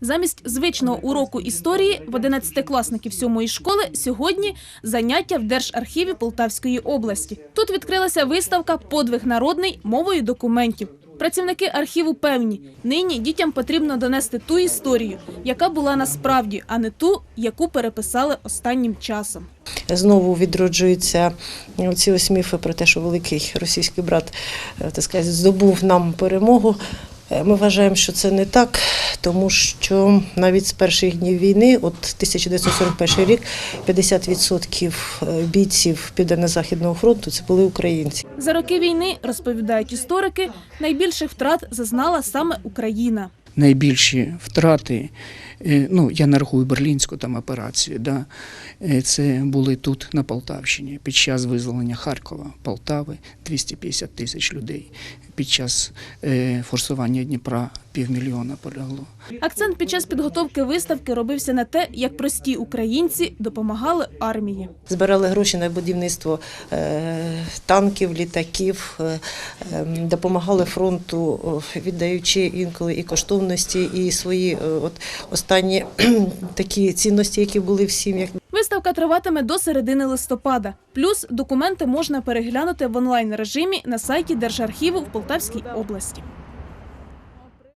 Замість звичного уроку історії в 11-класників сьомої школи сьогодні заняття в Держархіві Полтавської області. Тут відкрилася виставка Подвиг народний мовою документів. Працівники архіву певні, нині дітям потрібно донести ту історію, яка була насправді, а не ту, яку переписали останнім часом. Знову відроджуються ці ось міфи про те, що великий російський брат е, так сказати, здобув нам перемогу. Е, Ми вважаємо, що це не так, тому що навіть з перших днів війни, от 1941 рік, 50% бійців Південно-Західного фронту це були українці. За роки війни, розповідають історики, найбільших втрат зазнала саме Україна. найбільші втрати, е, ну я не рахую берлінську там операцію, да, е, це були тут на Полтавщині під час визволення Харкова, Полтави 250 тисяч людей. Під час е, форсування Дніпра півмільйона полягло. Акцент під час підготовки виставки робився на те, як прості українці допомагали армії. Збирали гроші на будівництво е, танків, літаків, е, ем, допомагали фронту, віддаючи інколи і коштовності, і свої е, от останні такі цінності, які були в сім'ях. Виставка триватиме до середини листопада. Плюс документи можна переглянути в онлайн режимі на сайті Держархіву в Полтавській області.